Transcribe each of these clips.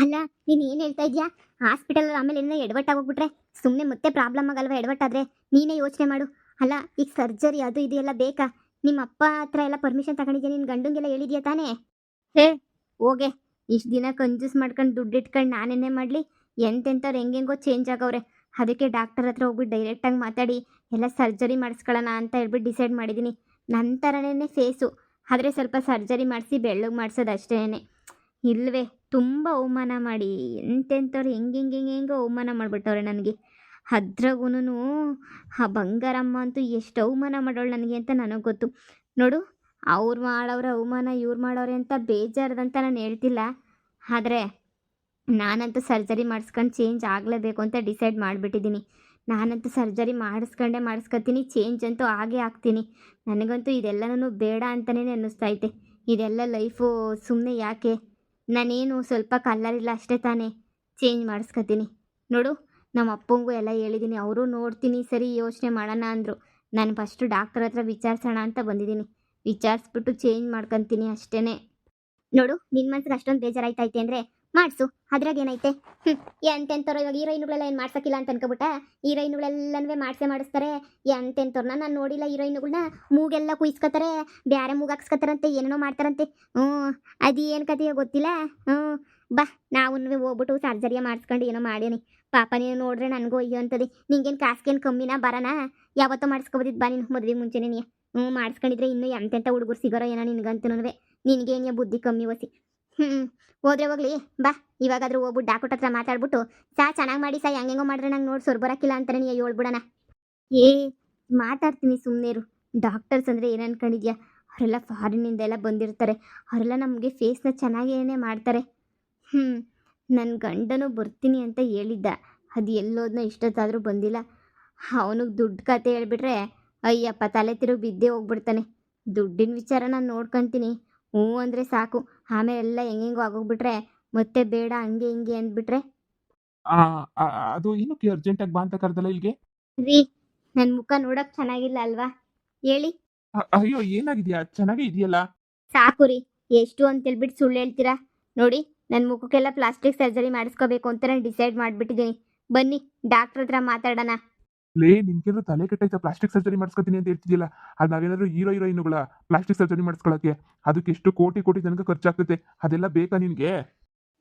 ಅಲ್ಲ, ನೀನು ಏನು ಹೇಳ್ತಾ ಇದೀಯಾ? ಹಾಸ್ಪಿಟಲ್ ಆಮೇಲೆ ಏನೋ ಎಡವಟ್ಟಾಗೋಗ್ಬಿಟ್ರೆ ಸುಮ್ಮನೆ ಮತ್ತೆ ಪ್ರಾಬ್ಲಮ್ ಆಗಲ್ವಾ ಎಡವಟ್ಟಾದರೆ? ನೀನೇ ಯೋಚನೆ ಮಾಡು. ಅಲ್ಲ, ಈಗ ಸರ್ಜರಿ ಅದು ಇದು ಎಲ್ಲ ಬೇಕಾ? ನಿಮ್ಮ ಅಪ್ಪ ಹತ್ರ ಎಲ್ಲ ಪರ್ಮಿಷನ್ ತಗೊಂಡಿದ್ಯಾ? ನಿನ್ನ ಗಂಡಂಗೆಲ್ಲ ಹೇಳಿದ್ಯಾ ತಾನೇ? ಹೇ, ಹೋಗೆ. ಇಷ್ಟು ದಿನ ಕಂಜೂಸ್ ಮಾಡ್ಕೊಂಡು ದುಡ್ಡು ಇಟ್ಕೊಂಡು ನಾನೇನೇ ಮಾಡಲಿ? ಎಂತೆಂಥವ್ರು ಹೆಂಗೆಂಗೋ ಚೇಂಜ್ ಆಗವ್ರೆ. ಅದಕ್ಕೆ ಡಾಕ್ಟರ್ ಹತ್ರ ಹೋಗ್ಬಿಟ್ಟು ಡೈರೆಕ್ಟಾಗಿ ಮಾತಾಡಿ, ಎಲ್ಲ ಸರ್ಜರಿ ಮಾಡಿಸ್ಕೊಳ್ಳೋಣ ಅಂತ ಹೇಳ್ಬಿಟ್ಟು ಡಿಸೈಡ್ ಮಾಡಿದ್ದೀನಿ ನನ್ನ ಥರನೇ ಫೇಸು ಆದರೆ ಸ್ವಲ್ಪ ಸರ್ಜರಿ ಮಾಡಿಸಿ ಬೆಳ್ಳಗೆ ಮಾಡಿಸೋದು ಅಷ್ಟೇ ಇಲ್ವೇ ತುಂಬ ಅವಮಾನ ಮಾಡಿ ಎಂತೆಂಥವ್ರು ಹೆಂಗೆ ಹೆಂಗೆ ಹೆಂಗೆ ಹೆಂಗೆ ಅವಮಾನ ಮಾಡಿಬಿಟ್ಟವ್ರೆ ನನಗೆ. ಅದ್ರಾಗೂನು ಆ ಬಂಗಾರಮ್ಮ ಅಂತೂ ಎಷ್ಟು ಅವಮಾನ ಮಾಡೋಳು ನನಗೆ ಅಂತ ನನಗೆ ಗೊತ್ತು. ನೋಡು, ಅವ್ರು ಮಾಡೋರೆ ಅವಮಾನ, ಇವ್ರು ಮಾಡೋರೆ ಅಂತ ಬೇಜಾರದಂತ ನಾನು ಹೇಳ್ತಿಲ್ಲ. ಆದರೆ ನಾನಂತೂ ಸರ್ಜರಿ ಮಾಡಿಸ್ಕೊಂಡು ಚೇಂಜ್ ಆಗಲೇಬೇಕು ಅಂತ ಡಿಸೈಡ್ ಮಾಡಿಬಿಟ್ಟಿದ್ದೀನಿ. ನಾನಂತೂ ಸರ್ಜರಿ ಮಾಡಿಸ್ಕೊಂಡೇ ಮಾಡಿಸ್ಕೊತೀನಿ ಚೇಂಜ್ ಅಂತೂ ಆಗೇ ಆಗ್ತೀನಿ. ನನಗಂತೂ ಇದೆಲ್ಲನೂ ಬೇಡ ಅಂತಲೇ ಅನ್ನಿಸ್ತೈತೆ ಇದೆಲ್ಲ ಲೈಫು ಸುಮ್ಮನೆ ಯಾಕೆ? ನಾನೇನು ಸ್ವಲ್ಪ ಕಲ್ಲರಿಲ್ಲ ಅಷ್ಟೇ ತಾನೇ. ಚೇಂಜ್ ಮಾಡಿಸ್ಕೊತೀನಿ. ನೋಡು, ನಮ್ಮ ಅಪ್ಪಂಗೂ ಎಲ್ಲ ಹೇಳಿದ್ದೀನಿ ಅವರು ನೋಡ್ತೀನಿ, ಸರಿ ಯೋಚನೆ ಮಾಡೋಣ ಅಂದರು. ನಾನು ಫಸ್ಟು ಡಾಕ್ಟರ್ ಹತ್ರ ವಿಚಾರಿಸೋಣ ಅಂತ ಬಂದಿದ್ದೀನಿ ವಿಚಾರಿಸ್ಬಿಟ್ಟು ಚೇಂಜ್ ಮಾಡ್ಕೊತೀನಿ ಅಷ್ಟೇ ನೋಡು ನಿನ್ನ ಮನಸ್ಸಿಗೆ ಅಷ್ಟೊಂದು ಬೇಜಾರಾಯ್ತೈತೆ ಅಂದರೆ ಮಾಡಿಸು. ಅದ್ರಾಗ ಏನೈತೆ? ಹ್ಞೂ ಎಂತೆಂಥವ್ರು ಇವಾಗ ಹೀರೋಯಿನ್ಗಳೆಲ್ಲ ಏನು ಮಾಡ್ಸೋಕ್ಕಿಲ್ಲ ಅಂತ ಅನ್ಕೊಬಿಟ್ಟ? ಹೀರೋಯಿನ್ಗಳೆಲ್ಲನೂ ಮಾಡಿಸೇ ಮಾಡಿಸ್ತಾರೆ. ಎಂತೆಂಥವ್ರನ್ನ ನಾನು ನೋಡಿಲ್ಲ ಹೀರೋಯಿನ್ಗಳನ್ನ ಮೂಗೆಲ್ಲ ಕುಯ್ಸ್ಕೊತಾರೆ. ಬ್ಯಾರೆ ಮೂಗ ಹಾಕ್ಸ್ಕೊತಾರಂತೆ, ಏನೇನೋ ಮಾಡ್ತಾರಂತೆ. ಹ್ಞೂ ಅದು ಏನು ಕಥೆಯೋ ಗೊತ್ತಿಲ್ಲ? ಹ್ಞೂ, ಬಾ ನಾವು ಹೋಗ್ಬಿಟ್ಟು ಸರ್ಜರಿಯ ಮಾಡಿಸ್ಕೊಂಡು ಏನೋ ಮಾಡೀನಿ. ಪಾಪ ನೀನು ನೋಡ್ರೆ ನನಗೂ ಅಯ್ಯೋ ಅಂತದೆ ನಿಂಗೇನು ಕಾಸ್ಗೇನು ಕಮ್ಮಿನಾ ಬರೋಣ ಯಾವತ್ತೋ ಮಾಡಿಸ್ಕೊಬೋದಿದ್ದು ಬಾ ನೀನು ಮದುವೆ ಮುಂಚೆನೇ ನೀ. ಹ್ಞೂ, ಮಾಡಿಸ್ಕೊಂಡಿದ್ರೆ ಇನ್ನೂ ಎಂತೆಂಥ ಹುಡುಗರು ಸಿಗೋರೋ ಏನೋ ನಿನಗಂತೂ ನಿನಗೇನೇ ಬುದ್ಧಿ ಕಮ್ಮಿ ವಸಿ ಹ್ಞೂ ಹೋದ್ರೆ ಹೋಗ್ಲಿ, ಬಾ. ಇವಾಗಾದ್ರೂ ಹೋಗ್ಬಿಟ್ಟು ಡಾಕ್ಟರ್ ಹತ್ರ ಮಾತಾಡ್ಬಿಟ್ಟು, ಸಾ, ಚೆನ್ನಾಗಿ ಮಾಡಿ, ಸಾ, ಹೆಂಗೆಂಗೋ ಮಾಡಿದ್ರೆ ನಂಗೆ ನೋಡಿ ಸೊರ್ ಬರೋಕ್ಕಿಲ್ಲ ಅಂತಾನೆ ನೀ ಹೇಳ್ಬಿಡೋಣ. ಏ, ಮಾತಾಡ್ತೀನಿ ಸುಮ್ಮನೆರು ಡಾಕ್ಟರ್ಸ್ ಅಂದರೆ ಏನು ಅನ್ಕೊಂಡಿದ್ಯಾ? ಅವರೆಲ್ಲ ಫಾರಿನಿಂದ ಎಲ್ಲ ಬಂದಿರ್ತಾರೆ. ಅವರೆಲ್ಲ ನಮಗೆ ಫೇಸ್ನ ಚೆನ್ನಾಗೇನೆ ಮಾಡ್ತಾರೆ. ಹ್ಞೂ ನನ್ನ ಗಂಡನೂ ಬರ್ತೀನಿ ಅಂತ ಹೇಳಿದ್ದ. ಅದು ಎಲ್ಲೋದನ್ನ ಇಷ್ಟೊತ್ತಾದರೂ ಬಂದಿಲ್ಲ. ಅವನಿಗೆ ದುಡ್ಡು ಕತೆ ಹೇಳ್ಬಿಟ್ರೆ, ಅಯ್ಯಪ್ಪ, ತಲೆ ತಿರುಗಿ ಬಿದ್ದೇ ಹೋಗ್ಬಿಡ್ತಾನೆ. ದುಡ್ಡಿನ ವಿಚಾರ ನಾನು ನೋಡ್ಕೊತೀನಿ. ಹ್ಞೂ ಅಂದರೆ ಸಾಕು. ಆಮೇಲೆ ಎಲ್ಲ ಹೆಂಗೆಂಗೋ ಆಗೋಗ್ಬಿಟ್ರೆ ಮತ್ತೆ ಬೇಡ ಹಂಗೆ ಹಿಂಗೆ ಅಂದ್ಬಿಟ್ರೆ. ಆ, ಆ, ಅದು ಏನಕ್ಕೆ ಅರ್ಜೆಂಟಾಗಿ ಬಾ ಅಂತ ಕರೆದಲ್ಲ ಇಲ್ಲಿಗೆ ರೀ ನನ್ನ ಮುಖ ನೋಡಕ್ ಚೆನ್ನಾಗಿಲ್ಲ ಅಲ್ವಾ? ಹೇಳಿ. ಅ- ಅಯ್ಯೋ ಏನಾಗಿದ್ಯಾ? ಚೆನ್ನಾಗೇ ಇದೆಯಲ್ಲ? ಸಾಕು ರೀ ಎಷ್ಟು ಅಂತ ಹೇಳ್ಬಿಟ್ಟು ಸುಳ್ಳು ಹೇಳ್ತೀರಾ? ನೋಡಿ ನನ್ನ ಮುಖಕ್ಕೆಲ್ಲ ಪ್ಲಾಸ್ಟಿಕ್ ಸರ್ಜರಿ ಮಾಡಿಸ್ಕೋಬೇಕು ಅಂತ ನಾನು ಡಿಸೈಡ್ ಮಾಡಿಬಿಟ್ಟಿದ್ದೀನಿ. ಬನ್ನಿ ಡಾಕ್ಟ್ರ್ ಹತ್ರ ಮಾತಾಡೋಣ. ಲೇ, ನಿನ್ಗೇನಾದ್ರು ತಲೆ ಕೆಟ್ಟೈತೆ ಪ್ಲಾಸ್ಟಿಕ್ ಸರ್ಜರಿ ಮಾಡಿಸ್ಕೊತೀನಿ ಅಂತ ಹೇಳ್ತಿದ್ದಿಲ್ಲ ಅದು ನಾವೇನಾದ್ರು ಹೀರೋ, ಹೀರೋಯಿನ್ಗಳ ಪ್ಲಾಸ್ಟಿಕ್ ಸರ್ಜರಿ ಮಾಡಿಸ್ಕೊಳಕ್ಕೆ? ಅದಕ್ಕೆ ಎಷ್ಟು ಕೋಟಿ ಕೋಟಿ ತನಕ ಖರ್ಚಾಗ್ತೈತೆ, ಅದೆಲ್ಲ ಬೇಕಾ ನಿನ್ಗೆ?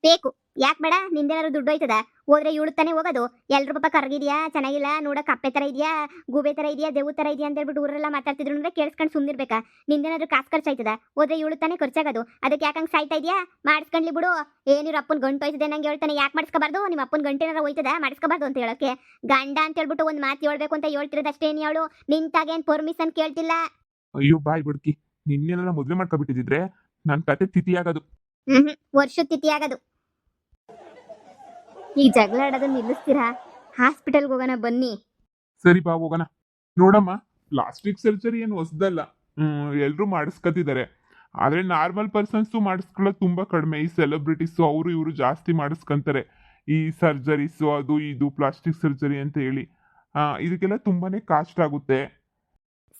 ಬೇಕು. ಯಾಕೆ ಬೇಡ? ನಿಂದೇನಾದ್ರು ದುಡ್ಡು ಹೋಯ್ತದ? ಹೋದ್ರೆ ಇವಳು ತಾನೇ ಹೋಗೋದು. ಎಲ್ರು ಪಾಪ ಕರ್ಗಿದ್ಯಾ? ಚೆನ್ನಾಗಿಲ್ಲ? ನೋಡಕ್ ಕಪ್ಪೆ ಥರ ಇದೆಯಾ? ಗೂಬೆ ಥರ ಇದೆಯಾ? ದೇವು ಥರ ಇದೆಯಾ ಅಂತ ಹೇಳ್ಬಿಟ್ಟು ಊರೆಲ್ಲ ಮಾತಾಡ್ತಿದ್ರು ಅಂದ್ರೆ ಕೇಳಿಸ್ಕೊಂಡು ಸುಮ್ಮನಿರ್ಬೇಕಾ ನಿಂದೇನಾದ್ರು ಕಾಸು ಖರ್ಚಾಯ್ತದ ಹೋದ್ರೆ ಇವಳು ತಾನೇ ಖರ್ಚಾಗೋದು. ಅದಕ್ಕೆ ಯಾಕಂಗೆ ಸಾಯ್ತಾ ಇದೆಯಾ? ಮಾಡಿಸ್ಕೊಂಡ್ಲಿ ಬಿಡು. ಏನಿರು ಅಪ್ಪನ ಗಂಟು ಹೋಯ್ತದೆ ನಂಗೆ ಹೇಳ್ತಾನೆ. ಯಾಕೆ ಮಾಡಿಸ್ಕೋಬಾರ್ದು? ನಿಮ್ಮ ಅಪ್ಪನ ಗಂಟೆನಾರ ಹೋಯ್ತದ? ಮಾಡಿಸ್ಕೋಬಾರ್ದು ಅಂತ ಹೇಳೋಕೆ. ಗಂಡ ಅಂತ ಹೇಳ್ಬಿಟ್ಟು ಒಂದು ಮಾತು ಹೇಳ್ಬೇಕು ಅಂತ ಹೇಳ್ತಿರೋದಷ್ಟೇ ನೀ ಅವಳು. ನಿಂತಾಗೇನು ಪರ್ಮಿಷನ್ ಕೇಳ್ತಿಲ್ಲ? ಅಯ್ಯೋ ಬಾಯ್ ಬಿಡ್ಕಿ. ನಿನ್ನೆಲ್ಲ ಮದುವೆ ಮಾಡ್ಕೊಬಿಟ್ಟಿದ್ರೆ ನನ್ನ ಕತೆ ತಿಥಿ ಆಗೋದು ಹ್ಮ್. ವರ್ಷ ತಿಥಿ ಆಗೋದು ಈ ಜಗಳ ಆಡೋದನ್ನ ನಿಲ್ಲಿಸ್ತೀರಾ? ಹಾಸ್ಪಿಟಲ್ಗೆ ಹೋಗೋಣ ಬನ್ನಿ. ಸರಿ ಬಾ ಹೋಗೋಣ. ನೋಡಮ್ಮ ಪ್ಲಾಸ್ಟಿಕ್ ಸರ್ಜರಿ ಏನು ಹೊಸದಲ್ಲ. ಎಲ್ಲರೂ ಮಾಡಿಸ್ಕೊತಿದ್ದಾರೆ ಆದರೆ ನಾರ್ಮಲ್ ಪರ್ಸನ್ಸು ಮಾಡಿಸ್ಕೊಳ್ಳೋದು ತುಂಬ ಕಡಿಮೆ. ಈ ಸೆಲೆಬ್ರಿಟೀಸು ಅವರು ಇವರು ಜಾಸ್ತಿ ಮಾಡಿಸ್ಕೊಂತಾರೆ. ಈ ಸರ್ಜರೀಸು ಅದು ಇದು ಪ್ಲಾಸ್ಟಿಕ್ ಸರ್ಜರಿ ಅಂತ ಹೇಳಿ. ಇದಕ್ಕೆಲ್ಲ ತುಂಬಾನೇ ಕಾಸ್ಟ್ ಆಗುತ್ತೆ.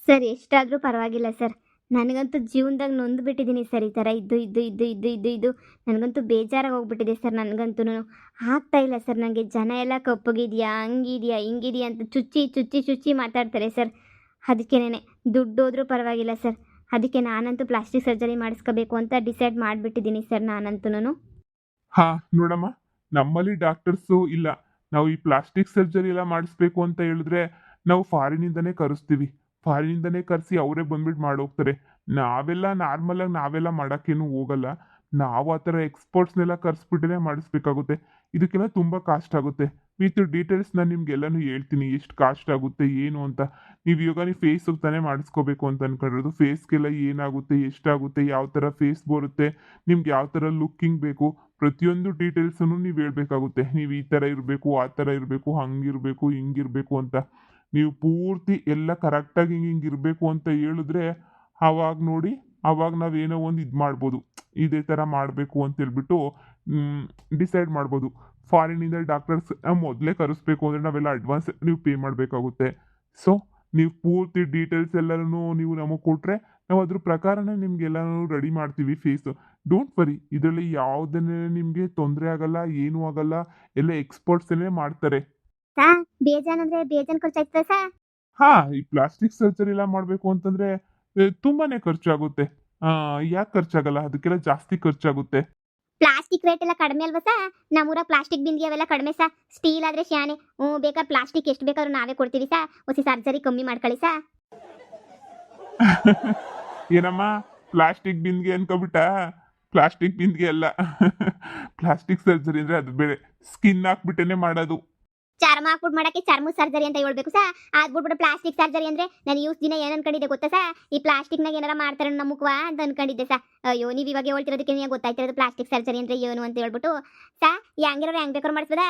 ಸರ್ ಎಷ್ಟಾದರೂ ಪರವಾಗಿಲ್ಲ ಸರ್. ನನಗಂತೂ ಜೀವನದಾಗ ನೊಂದು ಬಿಟ್ಟಿದ್ದೀನಿ ಸರ್ ಈ ಥರ. ಇದ್ದು ಇದ್ದು ಇದ್ದು ಇದ್ದು ಇದ್ದು ಇದ್ದು. ನನಗಂತೂ ಬೇಜಾರಾಗಿ ಹೋಗ್ಬಿಟ್ಟಿದೆ ಸರ್ ನನಗಂತೂ ಆಗ್ತಾ ಇಲ್ಲ ಸರ್ ನನಗೆ ಜನ ಎಲ್ಲ ಕಪ್ಪಗಿದೆಯಾ, ಹಂಗಿದೆಯಾ, ಹಿಂಗಿದೆಯಾ ಅಂತ ಚುಚ್ಚಿ ಚುಚ್ಚಿ ಚುಚ್ಚಿ ಮಾತಾಡ್ತಾರೆ ಸರ್. ಅದಕ್ಕೇನೆ, ದುಡ್ಡು ಹೋದರೂ ಪರವಾಗಿಲ್ಲ ಸರ್. ಅದಕ್ಕೆ ನಾನಂತೂ ಪ್ಲಾಸ್ಟಿಕ್ ಸರ್ಜರಿ ಮಾಡಿಸ್ಕೋಬೇಕು ಅಂತ ಡಿಸೈಡ್ ಮಾಡಿಬಿಟ್ಟಿದ್ದೀನಿ ಸರ್ ನಾನಂತೂ ಹಾ, ನೋಡಮ್ಮ. ನಮ್ಮಲ್ಲಿ ಡಾಕ್ಟರ್ಸು ಇಲ್ಲ. ನಾವು ಈ ಪ್ಲಾಸ್ಟಿಕ್ ಸರ್ಜರಿ ಎಲ್ಲ ಮಾಡಿಸ್ಬೇಕು ಅಂತ ಹೇಳಿದ್ರೆ ನಾವು ಫಾರಿನಿಂದನೇ ಕರೆಸ್ತೀವಿ. ಫಾರಿನಿಂದನೇ ಕರೆಸಿ ಅವರೇ ಬಂದ್ಬಿಟ್ಟು ಮಾಡೋಗ್ತಾರೆ ನಾವೆಲ್ಲ ನಾರ್ಮಲಾಗಿ ನಾವೆಲ್ಲ ಮಾಡೋಕ್ಕೇನು ಹೋಗಲ್ಲ. ನಾವು ಆ ಥರ ಎಕ್ಸ್ಪರ್ಟ್ಸ್ನೆಲ್ಲ ಕರೆಸ್ಬಿಟ್ಟೇ ಮಾಡಿಸ್ಬೇಕಾಗುತ್ತೆ. ಇದಕ್ಕೆಲ್ಲ ತುಂಬ ಕಾಸ್ಟ್ ಆಗುತ್ತೆ. ವಿತ್ ಡೀಟೇಲ್ಸ್ ನಾನು ನಿಮ್ಗೆಲ್ಲನೂ ಹೇಳ್ತೀನಿ. ಎಷ್ಟು ಕಾಸ್ಟ್ ಆಗುತ್ತೆ, ಏನು ಅಂತ. ನೀವು ಇವಾಗ ನೀವು ಫೇಸಿಗೆ ತಾನೇ ಮಾಡಿಸ್ಕೋಬೇಕು ಅಂತ ಅನ್ಕೊಂಡಿರೋದು. ಫೇಸ್ಗೆಲ್ಲ ಏನಾಗುತ್ತೆ, ಎಷ್ಟಾಗುತ್ತೆ, ಯಾವ ಥರ ಫೇಸ್ ಬರುತ್ತೆ, ನಿಮ್ಗೆ ಯಾವ ಥರ ಲುಕ್ಕಿಂಗ್ ಬೇಕು, ಪ್ರತಿಯೊಂದು ಡೀಟೇಲ್ಸನ್ನು ನೀವು ಹೇಳಬೇಕಾಗುತ್ತೆ. ನೀವು ಈ ಥರ ಇರಬೇಕು, ಆ ಥರ ಇರಬೇಕು, ಹಂಗಿರಬೇಕು, ಹಿಂಗಿರಬೇಕು ಅಂತ. ನೀವು ಪೂರ್ತಿ ಎಲ್ಲ ಕರೆಕ್ಟಾಗಿ ಹಿಂಗೆ ಹಿಂಗೆ ಇರಬೇಕು ಅಂತ ಹೇಳಿದ್ರೆ ಆವಾಗ ನೋಡಿ ಆವಾಗ ನಾವೇನೋ ಒಂದು ಇದು ಮಾಡ್ಬೋದು. ಇದೇ ಥರ ಮಾಡಬೇಕು ಅಂತ ಹೇಳ್ಬಿಟ್ಟು ಡಿಸೈಡ್ ಮಾಡ್ಬೋದು. ಫಾರಿನಿಂದ ಡಾಕ್ಟರ್ಸ್ ಮೊದಲೇ ಕರೆಸ್ಬೇಕು ಅಂದರೆ ನಾವೆಲ್ಲ ಅಡ್ವಾನ್ಸ್ ನೀವು ಪೇ ಮಾಡಬೇಕಾಗುತ್ತೆ. ಸೊ ನೀವು ಪೂರ್ತಿ ಡೀಟೇಲ್ಸ್ ಎಲ್ಲನೂ ನೀವು ನಮಗೆ ಕೊಟ್ಟರೆ ನಾವು ಅದ್ರ ಪ್ರಕಾರನೇ ನಿಮ್ಗೆಲ್ಲನೂ ರೆಡಿ ಮಾಡ್ತೀವಿ ಫೀಸ್ ಡೋಂಟ್ ವರಿ ಇದರಲ್ಲಿ ಯಾವುದನ್ನೇ ನಿಮಗೆ ತೊಂದರೆ ಆಗಲ್ಲ, ಏನೂ ಆಗಲ್ಲ, ಎಲ್ಲ ಎಕ್ಸ್ಪರ್ಟ್ಸೇ ಮಾಡ್ತಾರೆ. ಸಾ ಬೇಜಾನ್ ಅಂದ್ರೆ ಬೇಜಾನ್ ಖರ್ಚಾಗ್ತದೆ ಸಾ ಹಾ ಈ ಪ್ಲಾಸ್ಟಿಕ್ ಸರ್ಜರಿ ಎಲ್ಲ ಮಾಡಬೇಕು ಅಂತಂದ್ರೆ ಆ, ತುಂಬಾನೇ ಖರ್ಚಾಗುತ್ತೆ. ಯಾಕೆ ಖರ್ಚಾಗಲ್ಲ? ಅದಕ್ಕೆಲ್ಲ ಜಾಸ್ತಿ ಖರ್ಚಾಗುತ್ತೆ. ಪ್ಲಾಸ್ಟಿಕ್ ರೇಟ್ ಎಲ್ಲ ಕಡಿಮೆ ಅಲ್ವಾ ಸಾ ನಮ್ಮೂರ ಪ್ಲಾಸ್ಟಿಕ್ ಬಿಂದಿಗೆ ಅವೆಲ್ಲ ಕಡಿಮೆ ಸಾ ಸ್ಟೀಲ್ ಆದ್ರೆ ಶಾನೆ ಹ್ಞೂ ಬೇಕಾದ್ರೆ ಪ್ಲಾಸ್ಟಿಕ್ ಎಷ್ಟು ಬೇಕಾದ್ರೂ ನಾವೇ ಕೊಡ್ತೀವಿ ಸಾ ಒಸಿ ಸರ್ಜರಿ ಕಮ್ಮಿ ಮಾಡ್ಕೊಳ್ಳಿ ಸಾ ಏನಮ್ಮ? ಪ್ಲಾಸ್ಟಿಕ್ ಬಿಂದಿಗೆ ಅನ್ಕೊಬಿಟ್ಟ? ಪ್ಲಾಸ್ಟಿಕ್ ಬಿಂದಿಗೆ ಅಲ್ಲ. ಪ್ಲಾಸ್ಟಿಕ್ ಸರ್ಜರಿ ಅಂದ್ರೆ ಅದು ಬೇರೆ. ಸ್ಕಿನ್ ಹಾಕ್ಬಿಟ್ಟೇನೆ ಮಾಡೋದು. ಚರ್ಮ ಹಾಕ್ಬಿಟ್ಟು ಮಾಡಕ್ಕೆ ಚರ್ಮ ಸರ್ಜರಿ ಅಂತ ಹೇಳ್ಬೇಕು ಸಾ. ಅದ್ಬಿಟ್ಬಿಟ್ಟು ಪ್ಲಾಸ್ಟಿಕ್ ಸರ್ಜರಿ ಅಂದ್ರೆ ನಾನು ಯೂಸ್ ದಿನ ಏನ್ ಅನ್ಕೊಂಡಿದ್ದೆ ಗೊತ್ತಾ ಸಾ? ಈ ಪ್ಲಾಸ್ಟಿಕ್ನಾಗ ಏನಾರ ಮಾಡ್ತಾರೆ ನಮ್ಮ ಅಂತ ಅನ್ಕೊಂಡಿದ್ದೆ ಸಾ. ಅಯ್ಯೋ, ನೀವು ಇವಾಗ ಹೇಳ್ತಿರೋದಕ್ಕೆ ನೀವು ಗೊತ್ತಾಯ್ತಿರೋದು ಪ್ಲಾಸ್ಟಿಕ್ ಸರ್ಜರಿ ಅಂದ್ರೆ ಏನು ಅಂತ ಹೇಳ್ಬಿಟ್ಟು. ಸಾ ಹೆಂಗಿರೋರು ಹೆಂಗ್ ಬೇಕಾದ್ರು ಮಾಡಿಸ್ಬೋದ?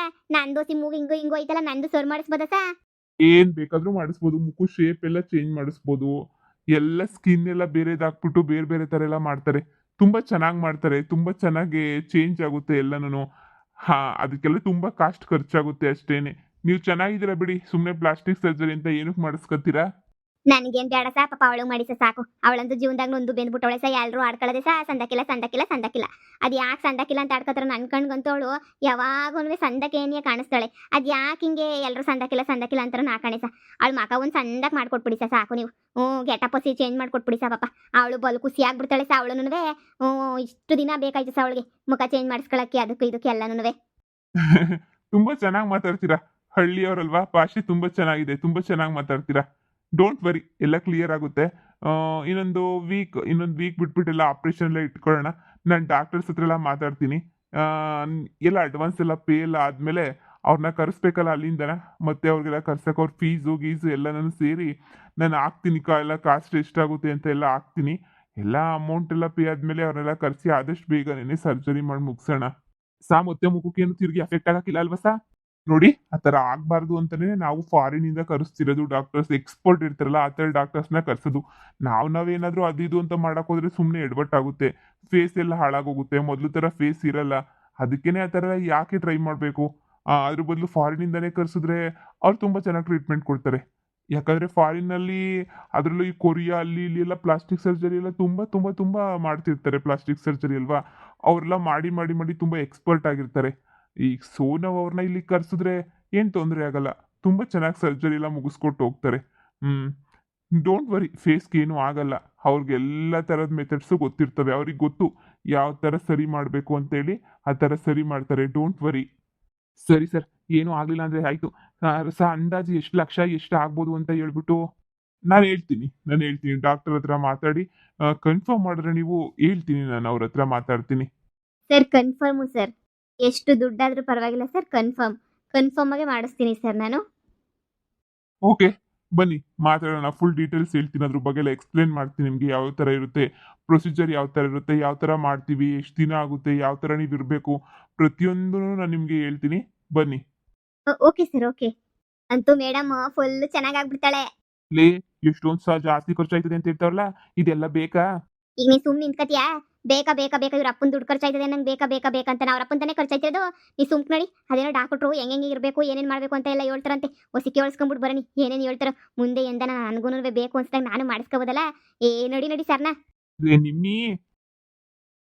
ದೋಸಿ ಮೂಗ್ ಹಿಂಗು ಹಿಂಗು ಐತಲ್ಲ ನಂದು ಸರ್ ಮಾಡಿಸ್ಬೋದ ಸಾ? ಏನ್ ಬೇಕಾದ್ರೂ ಮಾಡಿಸ್ಬೋದು ಮುಖ ಶೇಪ್ ಎಲ್ಲ ಚೇಂಜ್ ಮಾಡಿಸ್ಬೋದು. ಎಲ್ಲ ಸ್ಕಿನ್ ಎಲ್ಲ ಬೇರೆದಾಕ್ಬಿಟ್ಟು ಬೇರೆ ಬೇರೆ ತರ ಎಲ್ಲ ಮಾಡ್ತಾರೆ. ತುಂಬಾ ಚೆನ್ನಾಗಿ ಮಾಡ್ತಾರೆ, ತುಂಬಾ ಚೆನ್ನಾಗಿ ಚೇಂಜ್ ಆಗುತ್ತೆ ಎಲ್ಲನೂ ಹಾ, ಅದಕ್ಕೆಲ್ಲ ತುಂಬಾ ಕಾಸ್ಟ್ ಖರ್ಚಾಗುತ್ತೆ ಅಷ್ಟೇನೆ. ನೀವು ಚೆನ್ನಾಗಿದ್ದೀರಾ ಬಿಡಿ ಸುಮ್ಮನೆ ಪ್ಲಾಸ್ಟಿಕ್ ಸರ್ಜರಿ ಅಂತ ಏನಕ್ಕೆ ಮಾಡಿಸ್ಕೊತೀರಾ ನನ್ಗೇನ್ ಬೇಡ ಸಾ ಪಾಪ ಅವಳು ಮಾಡಿಸ ಸಾಕು. ಅವಳಂತೂ ಜೀವನದಾಗ ನೊಂದು ಬೆಂದ್ಬಿಟ್ಟವಳೆ ಸಾ. ಎಲ್ಲರೂ ಆಡ್ಕೊಳ್ಳದೆ ಸಾ. ಸಂದಕ್ಕಿಲ್ಲ ಸಂದಕ್ಕಿಲ್ಲ ಸಂದಕ್ಕಿಲ್ಲ ಅದು ಯಾಕೆ ಸಂದಕ್ಕಿಲ್ಲ ಅಂತ ಆಡ್ಕೋತಾರ ನನ್ ಕಣ್ಗಂತೂ ಅವಳು ಯಾವಾಗೂ ಸಂದಕ್ಕೇನಿಯ ಕಾಣಿಸ್ತಾಳೆ. ಅದು ಯಾಕೆ ಹಿಂಗೆ ಎಲ್ಲರೂ ಸಂದಕ್ಕಿಲ್ಲ ಸಂದಕ್ಕಿಲ್ಲ ಅಂತಾರ ನಾ ಕಾಣಿಸ ಸಾ. ಅವಳು ಮಕ ಒಂದು ಸಂದಕ್ ಮಾಡ್ಕೊಟ್ಬಿಡಿ ಸಾ. ಸಾಕು ನೀವು. ಹ್ಞೂ ಗೆಟಪಸಿ ಚೇಂಜ್ ಮಾಡ್ಕೊಟ್ಬಿಡಿ ಸಾ ಪಾಪ. ಅವಳು ಬಲು ಖುಷಿ ಆಗ್ಬಿಡ್ತಾಳೆ ಸಾ ಅವಳು ಹ್ಞೂ, ಇಷ್ಟು ದಿನ ಬೇಕಾಯ್ತು ಸಾ ಅವಳಿಗೆ. ಮುಖ ಚೇಂಜ್ ಮಾಡಿಸ್ಕೊಳಕ್ಕೆ, ಅದಕ್ಕೂ ಇದಕ್ಕೆ ಎಲ್ಲನೂ ತುಂಬಾ ಚೆನ್ನಾಗಿ ಮಾತಾಡ್ತೀರಾ. ಹಳ್ಳಿಯವರಲ್ವಾ? ಭಾಷೆ ತುಂಬಾ ಚೆನ್ನಾಗಿದೆ. ತುಂಬಾ ಚೆನ್ನಾಗಿ ಮಾತಾಡ್ತೀರಾ. ಡೋಂಟ್ ವರಿ ಎಲ್ಲ ಕ್ಲಿಯರ್ ಆಗುತ್ತೆ. ಇನ್ನೊಂದು ವೀಕ್ ಇನ್ನೊಂದು ವೀಕ್ ಬಿಟ್ಬಿಟ್ಟು ಎಲ್ಲ ಆಪ್ರೇಷನ್ ಎಲ್ಲ ಇಟ್ಕೊಳ್ಳೋಣ. ನಾನು ಡಾಕ್ಟರ್ಸ್ ಹತ್ರ ಎಲ್ಲ ಮಾತಾಡ್ತೀನಿ. ಎಲ್ಲ ಅಡ್ವಾನ್ಸ್ ಎಲ್ಲ ಪೇ ಎಲ್ಲ ಆದಮೇಲೆ ಅವ್ರನ್ನ ಕರೆಸ್ಬೇಕಲ್ಲ ಅಲ್ಲಿಂದ ಮತ್ತೆ ಅವ್ರಿಗೆಲ್ಲ ಕರ್ಸಕ್ಕೆ ಅವ್ರ ಫೀಸು ಗೀಸು ಎಲ್ಲನೂ ಸೇರಿ ನಾನು ಹಾಕ್ತೀನಿ ಎಲ್ಲ ಕಾಸ್ಟ್ ಎಷ್ಟಾಗುತ್ತೆ ಅಂತ ಎಲ್ಲ ಹಾಕ್ತೀನಿ. ಎಲ್ಲ ಅಮೌಂಟ್ ಎಲ್ಲ ಪೇ ಆದಮೇಲೆ ಅವ್ರನ್ನೆಲ್ಲ ಕರೆಸಿ ಆದಷ್ಟು ಬೇಗನೆ ಸರ್ಜರಿ ಮಾಡಿ ಮುಗಿಸೋಣ. ಸಾ ಮತ್ತೆ ಮುಖಕ್ಕೆ ಏನು ತಿರುಗಿ ಅಫೆಕ್ಟ್ ಆಗೋಕ್ಕಿಲ್ಲ ಅಲ್ವಾ ಸಾ? ನೋಡಿ, ಆ ಥರ ಆಗ್ಬಾರ್ದು ಅಂತಾನೆ ನಾವು ಫಾರಿನ್ ಇಂದ ಕರೆಸ್ತಿರೋದು. ಡಾಕ್ಟರ್ಸ್ ಎಕ್ಸ್ಪರ್ಟ್ ಇರ್ತಾರಲ್ಲ, ಆ ಥರ ಡಾಕ್ಟರ್ಸ್ನ ಕರ್ಸೋದು. ನಾವು ನಾವೇನಾದರೂ ಅದು ಇದು ಅಂತ ಮಾಡಕ್ ಹೋದ್ರೆ ಸುಮ್ಮನೆ ಆಗುತ್ತೆ. ಫೇಸ್ ಎಲ್ಲ ಹಾಳಾಗೋಗುತ್ತೆ. ಮೊದಲು ಥರ ಫೇಸ್ ಇರಲ್ಲ. ಅದಕ್ಕೇನೆ ಆ ಥರ ಯಾಕೆ ಟ್ರೈ ಮಾಡಬೇಕು? ಅದ್ರ ಬದಲು ಫಾರಿನಿಂದನೇ ಕರೆಸಿದ್ರೆ ಅವ್ರು ತುಂಬ ಚೆನ್ನಾಗಿ ಟ್ರೀಟ್ಮೆಂಟ್ ಕೊಡ್ತಾರೆ. ಯಾಕಂದ್ರೆ ಫಾರಿನಲ್ಲಿ ಅದರಲ್ಲೂ ಈ ಕೊರಿಯಾ ಅಲ್ಲಿ, ಇಲ್ಲಿ ಎಲ್ಲ ಪ್ಲಾಸ್ಟಿಕ್ ಸರ್ಜರಿ ಎಲ್ಲ ತುಂಬ ತುಂಬ ತುಂಬ ಮಾಡ್ತಿರ್ತಾರೆ. ಪ್ಲಾಸ್ಟಿಕ್ ಸರ್ಜರಿ ಅಲ್ವಾ? ಅವರೆಲ್ಲ ಮಾಡಿ ಮಾಡಿ ಮಾಡಿ ತುಂಬ ಎಕ್ಸ್ಪರ್ಟ್ ಆಗಿರ್ತಾರೆ. ಈಗ ಸೋನವ್ ಅವ್ರನ್ನ ಇಲ್ಲಿ ಕರ್ಸಿದ್ರೆ ಏನು ತೊಂದರೆ ಆಗಲ್ಲ. ತುಂಬ ಚೆನ್ನಾಗಿ ಸರ್ಜರಿ ಎಲ್ಲ ಮುಗಿಸ್ಕೊಟ್ಟು ಹೋಗ್ತಾರೆ. ಹ್ಮ್. ಡೋಂಟ್ ವರಿ ಫೇಸ್ಗೆ ಏನೂ ಆಗಲ್ಲ. ಅವ್ರಿಗೆ ಎಲ್ಲ ಥರದ ಮೆಥಡ್ಸು ಗೊತ್ತಿರ್ತವೆ. ಅವ್ರಿಗೆ ಗೊತ್ತು ಯಾವ ಥರ ಸರಿ ಮಾಡಬೇಕು ಅಂತೇಳಿ ಆ ಥರ ಸರಿ ಮಾಡ್ತಾರೆ. ಡೋಂಟ್ ವರಿ ಸರಿ ಸರ್, ಏನೂ ಆಗಲಿಲ್ಲ ಅಂದರೆ ಆಯಿತು. ಸ ಅಂದಾಜು ಎಷ್ಟು ಲಕ್ಷ, ಎಷ್ಟು ಆಗ್ಬೋದು ಅಂತ ಹೇಳ್ಬಿಟ್ಟು ನಾನು ಹೇಳ್ತೀನಿ. ನಾನು ಹೇಳ್ತೀನಿ. ಡಾಕ್ಟರ್ ಹತ್ರ ಮಾತಾಡಿ. ಕನ್ಫರ್ಮ್ ಮಾಡಿದ್ರೆ ನೀವು ಹೇಳ್ತೀನಿ. ನಾನು ಅವ್ರ ಹತ್ರ ಮಾತಾಡ್ತೀನಿ. Sir confirm sir. ಎಷ್ಟು ದುಡ್ಡಾದ್ರೂ ಪರವಾಗಿಲ್ಲ ಸರ್. ಕನ್ಫರ್ಮ್ ಕನ್ಫರ್ಮ್ ಆಗಿ ಮಾಡಿಸ್ತೀನಿ ಸರ್ ನಾನು. ಓಕೆ ಬನ್ನಿ. ಮಾತಾಡೋಣ. ಫುಲ್ ಡೀಟೇಲ್ಸ್ ಹೇಳ್ತೀನಿ. ಅದ್ರ ಬಗ್ಗೆ ಎಲ್ಲ ಎಕ್ಸ್ಪ್ಲೇನ್ ಮಾಡ್ತೀನಿ ನಿಮಗೆ ಯಾವ ಥರ ಇರುತ್ತೆ. ಪ್ರೊಸೀಜರ್ ಯಾವ ಥರ ಇರುತ್ತೆ. ಯಾವ ಥರ ಮಾಡ್ತೀವಿ. ಎಷ್ಟು ದಿನ ಆಗುತ್ತೆ. ಯಾವ ಥರ ನೀವು ಇರಬೇಕು. ಪ್ರತಿಯೊಂದೂ ನಾನು ನಿಮಗೆ ಹೇಳ್ತೀನಿ. ಬನ್ನಿ. ಓಕೆ ಸರ್ ಓಕೆ ಅಂತೂ ಮೇಡಮ್ ಫುಲ್ ಚೆನ್ನಾಗಾಗ್ಬಿಡ್ತಾಳೆ ಲೇ ಎಷ್ಟೊಂದು ಸಹ ಜಾಸ್ತಿ ಖರ್ಚಾಯ್ತದೆ ಅಂತ ಹೇಳ್ತಾರಲ್ಲ. ಇದೆಲ್ಲ ಬೇಕಾ? ಈಗ ನೀ ಸುಮ್ಮನೆ ನಿಂತ್ಕತಿಯಾ? ಬೇಕಾ ಬೇಕಾ ಬೇಕಾ ಇವ್ರ ಅಪ್ಪನ ದುಡ್ಡು ಖರ್ಚಾಯ್ತದೆ ನಂಗೆ ಬೇಕಾ ಬೇಕಾ ಬೇಕಾ ಅಂತ ಅವ್ರ ಅಪ್ಪನ ತಾನೇ ಖರ್ಚಾಯ್ತಿರೋದು ನೀ ಸುಮ್ಕ್ ನೋಡಿ ಅದೇನೋ ಡಾಕ್ಟ್ರು ಹೆಂಗೆ ಹೆಂಗೆ ಇರಬೇಕು, ಏನೇನು ಮಾಡಬೇಕು ಅಂತ ಎಲ್ಲ ಹೇಳ್ತಾರಂತೆ. ಹೊಸಿಕೆ ಕೇಳಿಸ್ಕೊಂಬಿಟ್ಟು ಬರಣಿ ಏನೇನು ಹೇಳ್ತಾರೋ. ಮುಂದೆ ಎಂದ ನನಗೂ ಬೇಕು ಅನ್ಸ್ದಾಗ ನಾನು ಮಾಡಿಸ್ಕೋಬೋದಲ್ಲ. ಏ, ನಡಿ ನಡಿ ಸರ್ನ. ನಿಮ್ಮಿ